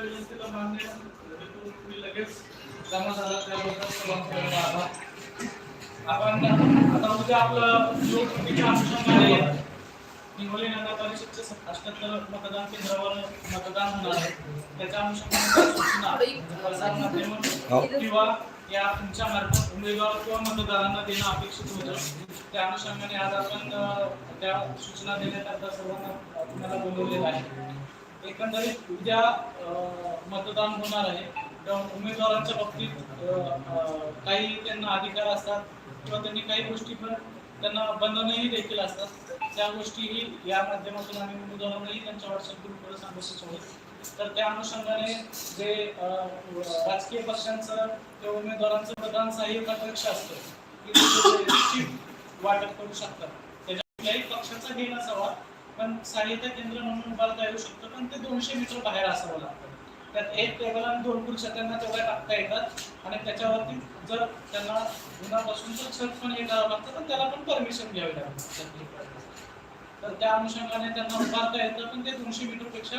विनंतीला मान्य तुम्ही लगेच जमा झाला त्याबद्दल आभार आपण आता उद्या आपलं लोकसभेच्या अनुषंगाने हिंगोली नगर मतदान केंद्रावर मतदान होणार आहे त्याच्या अनुषंगाने सूचना प्रसार माध्यम किंवा या तुमच्या मार्फत उमेदवार किंवा मतदारांना देणं अपेक्षित होतं त्या अनुषंगाने आज आपण त्या सूचना देण्याकरता सर्वांना तुम्हाला बोलवलेलं आहे एकंदरीत उद्या मतदान होणार आहे. त्या उमेदवारांच्या बाबतीत काही त्यांना अधिकार असतात किंवा त्यांनी काही गोष्टी पण त्यांना बंधनही देखील असतात. त्या गोष्टीही या माध्यमातून आम्ही उमेदवारांनाही त्यांच्या व्हॉट्सअप ग्रुपवर सांगू सुचवतो तर त्या अनुषंगाने जे राजकीय पक्षांचं किंवा उमेदवारांचं प्रधान सहाय्यक अध्यक्ष असतं की वाटप करू शकतात. त्याच्या कुठल्याही पक्षाचा हे असावा पण सहाय्यता केंद्र म्हणून उभारता येऊ शकतं पण ते दोनशे मीटर बाहेर असावं लागतं. त्यात एक टेबल आणि दोन पुरुष त्यांना तेवढ्या टाकता येतात. आणि त्याच्यावरती जर त्यांना उन्हापासून जर छत पण हे करावं लागतं तर त्याला पण परमिशन घ्यावी लागते. तर त्या अनुषंगाने त्यांना उभारता येतं पण ते दोनशे मीटरपेक्षा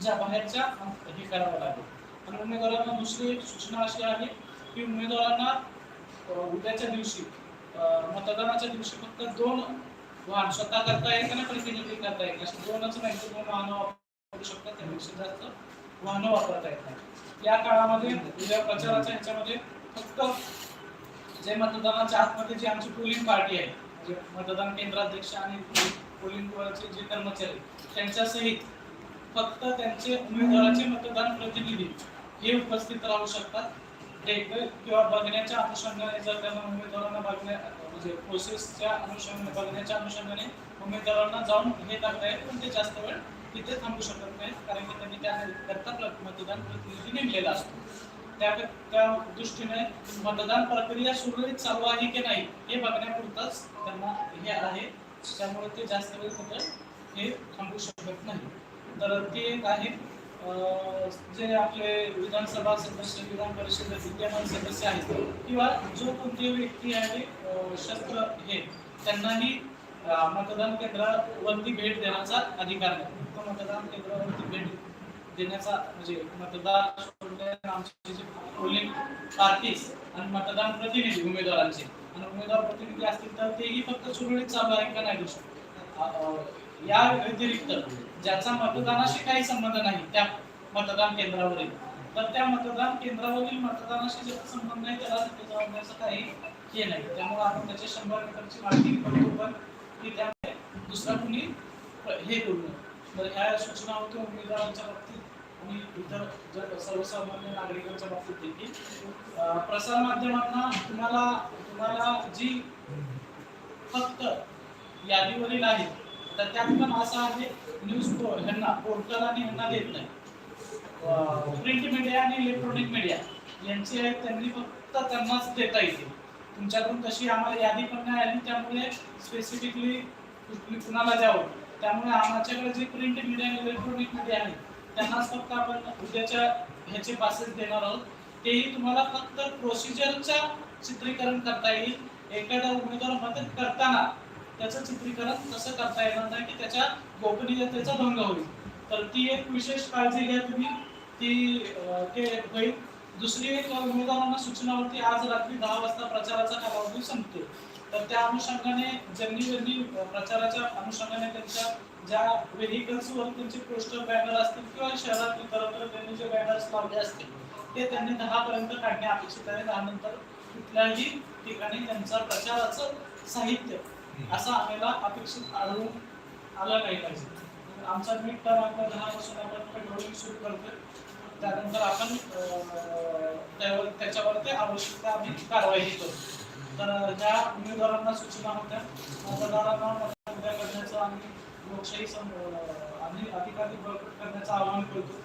ज्या बाहेरच्या हे करावं लागेल आणि उमेदवारांना दुसरी एक सूचना अशी आहे की उमेदवारांना उद्याच्या दिवशी मतदानाच्या दिवशी फक्त दोन वाहन स्वतः करता येत आणि प्रतिनिधी करता येईल. अशी दोनच नाही दोन वाहनं वापरू शकतात त्यापेक्षा जास्त वाहनं वापरता येत नाही. या काळामध्ये उद्या प्रचाराच्या ह्याच्यामध्ये फक्त जे मतदानाच्या आतमध्ये जी आमची पोलिंग पार्टी आहे म्हणजे मतदान केंद्राध्यक्ष आणि पोलिंग चे जे कर्मचारी त्यांच्या सहित फक्त त्यांचे उमेदवाराचे मतदान प्रतिनिधी हे उपस्थित राहू शकतात. किंवा बघण्याच्या अनुषंगाने जर त्यांना उमेदवारांना बघण्या म्हणजे प्रोसेसच्या अनुषंगाने बघण्याच्या अनुषंगाने उमेदवारांना जाऊन हे करता येईल पण ते जास्त वेळ तिथे थांबू शकत नाहीत कारण की त्यांनी त्याकरता प्र- मतदान प्रतिनिधी नेमलेला असतो. त्या त्या दृष्टीने मतदान प्रक्रिया सुरळीत चालू आहे की नाही हे बघण्यापुरतच त्यांना हे आहे. त्यामुळे ते जास्त वेळ कुठं हे थांबू शकत नाही. तर ते एक आहे. जे आपले विधानसभा सदस्य विधान परिषद विद्यमान सदस्य आहेत किंवा जो कोणती व्यक्ती आहे शस्त्र हे त्यांनाही मतदान केंद्रावरती भेट देण्याचा अधिकार नाही. तो मतदान केंद्रावरती भेट देण्याचा म्हणजे मतदार आमचे जे पोलिंग पार्टीज आणि मतदान प्रतिनिधी उमेदवारांचे आणि उमेदवार प्रतिनिधी असतील तर तेही फक्त सुरळीत चालू आहे का नाही गोष्ट या व्यतिरिक्त ज्याचा मतदानाशी काही संबंध नाही त्या मतदान केंद्रावरील. तर त्या मतदान केंद्रावरील मतदानाशी ज्याचा संबंध नाही त्याला तिथे जबाबदारीचं काही हे नाही. त्यामुळे आपण त्याचे शंभर मीटरची मागणी करतो पण की त्यामुळे दुसरा कुणी हे करू नये. तर ह्या सूचना होत्या उमेदवारांच्या बाबतीत आणि इतर जर सर्वसामान्य नागरिकांच्या बाबतीत देखील प्रसार माध्यमांना तुम्हाला तुम्हाला जी फक्त यादीवरील आहे तर त्यात पण असं आहे न्यूज ह्यांना पोर्टल आणि ह्यांना देत नाही. प्रिंट मीडिया आणि इलेक्ट्रॉनिक मीडिया यांची आहे त्यांनी फक्त त्यांनाच देता येते. तुमच्याकडून तशी आम्हाला यादी पण नाही आली त्यामुळे स्पेसिफिकली कुणाला द्यावं? त्यामुळे आमच्याकडे जे प्रिंट मीडिया आणि इलेक्ट्रॉनिक मीडिया आहे त्यांनाच फक्त आपण उद्याच्या ह्याचे पासेस देणार आहोत. तेही तुम्हाला फक्त प्रोसिजरच्या चित्रीकरण करता येईल. एखादा उमेदवार मदत करताना त्याचं चित्रीकरण कसं करता येणार नाही की त्याच्या गोपनीयतेचा भंग होईल. तर ती एक विशेष काळजी घ्या तुम्ही. ती ते होईल. दुसरी एक उमेदवारांना सूचना होती आज रात्री दहा वाजता प्रचाराचा कालावधी संपतो. तर त्या अनुषंगाने ज्यांनी ज्यांनी प्रचाराच्या अनुषंगाने त्यांच्या ज्या व्हेकल्सवर त्यांचे पोस्टर बॅनर असतील किंवा शहरात इतरत्र त्यांनी जे बॅनर्स लावले असतील ते त्यांनी दहा पर्यंत काढणे अपेक्षित आहे. त्यानंतर कुठल्याही ठिकाणी त्यांचा प्रचाराचं साहित्य असं आम्हाला अपेक्षित आढळून आलं नाही पाहिजे. आमचा मिड टर्म आपला दहा पासून आपण पेट्रोलिंग सुरू करतोय. त्यानंतर आपण त्यावर त्याच्यावरती आवश्यक आम्ही कारवाई करू तर ज्या उमेदवारांना सूचना होत्या मतदारांना मतदान करण्याचं आम्ही लोकशाही सं- आम्ही अधिकाधिक बळकट करण्याचं आवाहन करतो.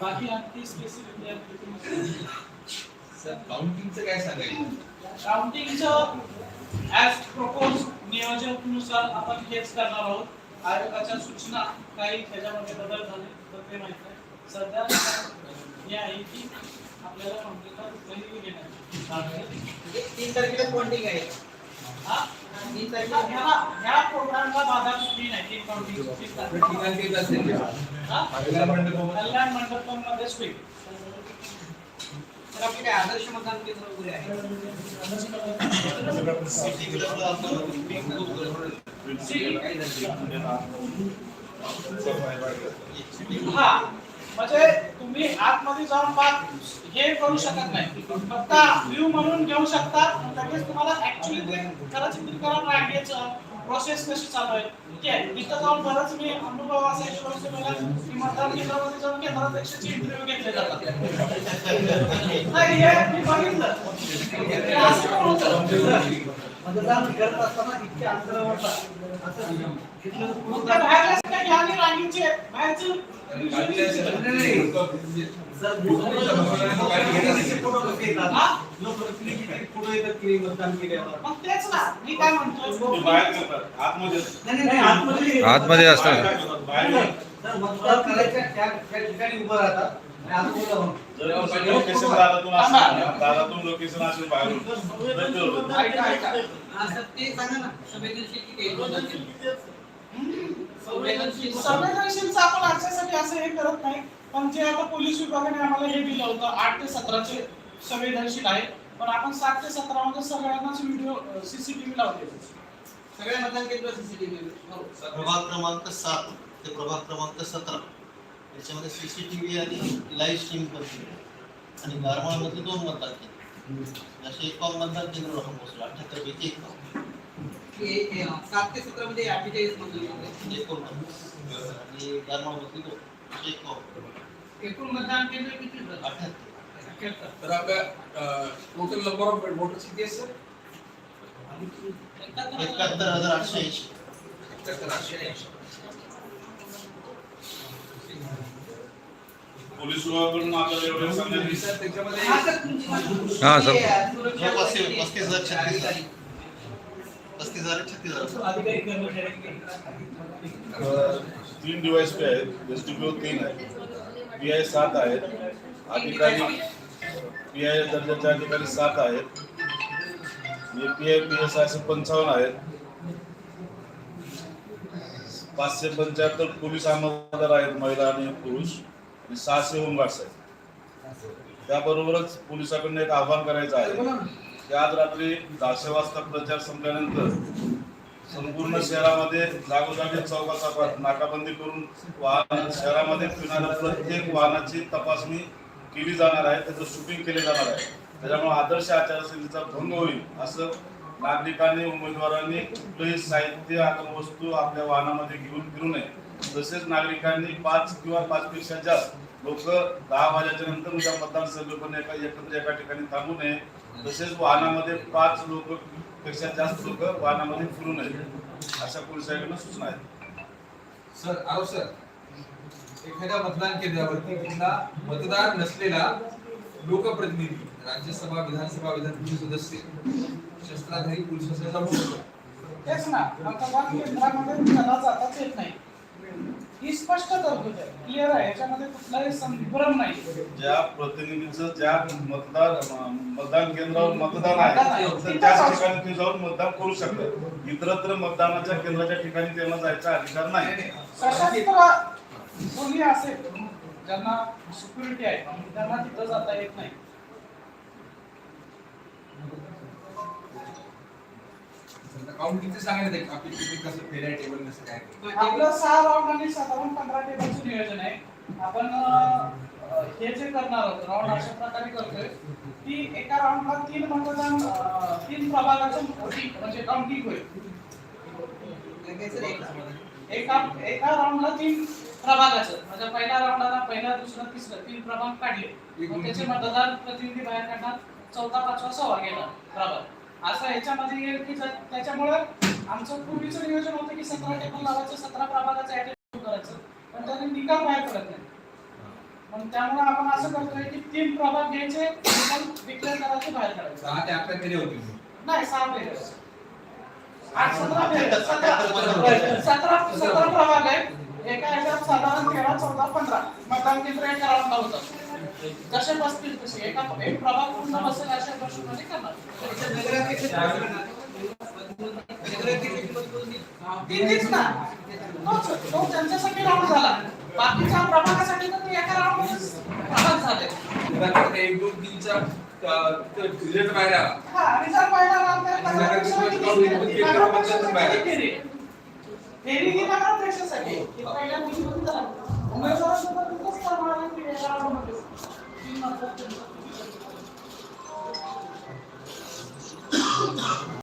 बाकी आणखी स्पेसिफिक सर काउंटिंगचं काय सांगायचं? काउंटिंगचं ऍज प्रपोज नियोजनानुसार आपण हेच करणार आहोत. आयोगाच्या सूचना काही त्याच्यामध्ये बदल झाले तर ते माहीत आहे. सध्या हे आहे की आपल्याला काउंटिंगला कुठलंही नाही म्हणजे तीन तारखेला पॉइंटिंग आहे. हा? ह्या ह्या प्रोग्रामला बाधा कुठली नाही तीन काउंटिंग? कल्याण मंडपमध्ये स्वीट तर आदर्श मतदान केंद्र वगैरे आहे हा म्हणजे तुम्ही आतमध्ये जाऊन पाक हे करू शकत नाही. फक्त व्ह्यू म्हणून घेऊ शकता. लगेच तुम्हाला ऍक्च्युली ते खरंच चित्रीकरण रांगेचं प्रोसेस कशी चालू आहे? ठीक आहे. तिथं जाऊन बरंच मी अनुभव असा एक वर्ष मला की मतदान केंद्रामध्ये जाऊन केंद्राध्यक्षाचे इंटरव्ह्यू घेतले जातात. नाही हे मी बघितलं. असं पण होतं. मतदान करत असताना इतक्या अंतरावर असं बाहेरचे येतात हा? की मतदान केल्यावर मग तेच ना. मी काय बाहेर करतात आतमध्ये. नाही नाही, नाही आतमध्ये आतमध्ये असतं. बाहेर करतात, बाहेर नाही. जर मतदान करायच्या त्या त्या ठिकाणी उभं राहतात आणि आतमध्ये जाऊन जर लोकेशन दारातून असेल दारातून लोकेशन असेल बाहेरून तर ते होतं. ऐका ऐका. असं ते सांगा ना. संवेदनशील किती आहे? संवेदनशील संवेदनशीलचं आपण आजच्यासाठी असं हे करत नाही. पण जे आता पोलीस विभागाने आम्हाला हे दिलं होतं आठ ते सतराचे संवेदनशील आहे पण आपण सात ते सतरा मध्ये सगळ्यांनाच व्हिडिओ सीसीटीव्ही लावले. सगळ्या मतदान केंद्र सीसीटीव्ही प्रभाग क्रमांक सात ते प्रभाग क्रमांक सतरा. याच्यामध्ये सीसीटीव्ही आणि लाईव्ह स्ट्रीम करते आणि गारमाळमध्ये दोन मतदान केंद्र असे एकावन्न मतदान केंद्र आपण पोहोचलो अठ्याहत्तर पैकी एकावन्न सात ते सतरा मध्ये अठ्ठेचाळीस मतदान केंद्र एकोणपन्नास आणि गारमाळमध्ये दोन. एकावन्न एकूण मतदान केंद्र किती होतं? अठ्याहत्तर. तर आपल्या टोटल नंबर ऑफ़ वोटर्स किती आहे सर एकाहत्तर हज़ार आठशे ऐंशी एकाहत्तर आठशे ऐंशी. पोलीस विभागाकडून आपल्याला एवढं सांगण्यात येईल. सर त्याच्यामध्ये हा, सर, तुमची माहिती. हा, सर. सुरक्षा पस्तीस पस्तीस हज़ार छत्तीस हज़ार पस्तीस हज़ार छत्तीस हज़ार तीन डिवाइस पे आहेत एस डी पी ओ तीन आहेत पी आय सात आहेत अधिकारी पी आय दर्जाच्या अधिकारी सात आहेत. पी आय पी एस असे पंचावन्न आहेत. पाचशे पंच्याहत्तर पोलीस अंमलदार आहेत महिला आणि पुरुष. आणि सहाशे होमगार्ड्स आहेत. त्याबरोबरच पोलिसाकडनं एक आव्हान करायचं आहे की आज रात्री दहाशे वाजता प्रचार संपल्यानंतर संपूर्ण शहरामध्ये जागोजागी चौकाचा नाकाबंदी करून वाहन शहरामध्ये फिरणाऱ्या प्रत्येक वाहनाची तपासणी केली जाणार आहे त्याचं शूटिंग केले जाणार आहे. त्याच्यामुळे आदर्श आचारसंहितेचा भंग होईल असं नागरिकांनी उमेदवारांनी कुठलंही साहित्य आता वस्तू आपल्या वाहनामध्ये घेऊन फिरू नये. तसेच नागरिकांनी पाच किंवा पाच पेक्षा जास्त लोक दहा वाजेच्या नंतर उद्या मतदान सभे एका एकत्र एका ठिकाणी थांबू नये. तसेच वाहनामध्ये पाच लोक पेक्षा जास्त लोक वाहनामध्ये फिरू नये अशा पोलिसांकडून सूचना आहेत. सर आहो सर. एखाद्या मतदान केंद्रावरती कुठला मतदार नसलेला लोकप्रतिनिधी राज्यसभा विधानसभा विधान परिषद सदस्य शस्त्राधारी पोलीस असल्याचा तेच ना. मतदान केंद्रामध्ये त्याला जाताच येत नाही. ही स्पष्ट तरतूद आहे. क्लिअर आहे. याच्यामध्ये कुठलाही संभ्रम नाही. ज्या प्रतिनिधीचं ज्या मतदार मतदान केंद्रावर मतदान मतदान आहे. आहे. तर त्याच ठिकाणी ते जाऊन मतदान करू शकतात. इतरत्र मतदानाच्या केंद्राच्या ठिकाणी त्यांना जायचा अधिकार नाही. सशस्त्र कोणी असेल. ज्यांना सिक्युरिटी आहे त्यांना तिथं जाता येत नाही. आपली सहा राऊंड आणि साधारण पंधरा टेबलचं नियोजन आहे. आपण हे जे करणार आहोत राऊंड अशा प्रकारे करतोय की एका राऊंडला तीन मतदान तीन प्रभागाचं म्हणजे काउंटिंग होईल. एका एका राऊंडला तीन प्रभागाचं. म्हणजे पहिल्या राऊंडला पहिला दुसरा तिसरा तीन प्रभाग काढले. मग त्याचे मतदार प्रतिनिधी बाहेर काढणार चौथा पाचवा सहावा गेला प्रभाग. असं याच्यामध्ये येईल की त्याच्यामुळे आमचं पूर्वीचं नियोजन होतं की सतरा टेबल लावायचं सतरा प्रभागाचं ऍटेंड करायचं. पण त्याने निकाल बाहेर पडत नाही. मग त्यामुळे आपण असं करतोय की तीन प्रभाग घ्यायचे निकाल डिक्लेअर करायचे बाहेर काढायचे. सहा ते अकरा फेरे होतील. नाही सहा पेज आठ सतरा पेज सतरा सतरा प्रभाग आहेत. एका ह्याच्यात साधारण तेरा चौदा पंधरा मतदान केंद्र एका राऊंडला होतं. जसे बसतील तसे. एका एक प्रभाग पूर्ण बसेल अशा दृष्टीने करणार. ना. तोच तो त्यांच्यासाठी राऊंड झाला. बाकीच्या प्रभागासाठी तर ते एका प्रभाग झाले. एक दोन तीनच्या रिझल्ट बाहेर आला रिझल्ट ट्रेनिंग येणार ना प्रेक्षासाठी हे पहिल्या मुलीमधून झालं उमेदवारांसोबत कसं सांभाळायला पिढ्याला आवडून